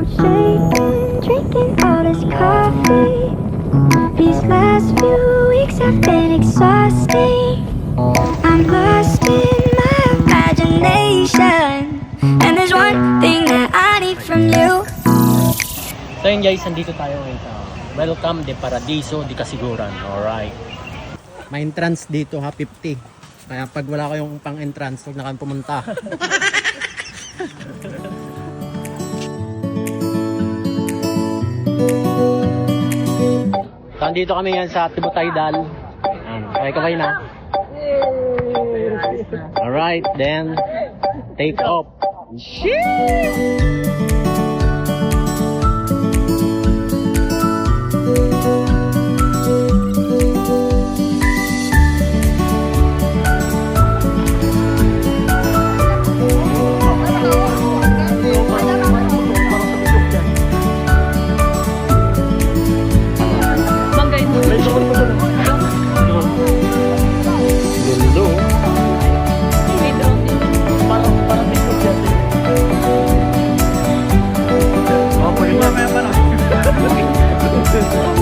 I'm shaking, drinking all this coffee. These last few weeks have been exhausting. I'm lost in my imagination. And there's one thing that I need from you. So yun guys, nandito tayo ngayon sa Welcome de Paradiso di Kasiguran. Alright. May entrance dito ha, 50. Kaya pag wala kayong pang entrance, huwag na kayong pumunta. so, andito kami yan sa Tibutaydal. Ayan, Okay ka ba na? Alright, then take off. Shee! Thank you.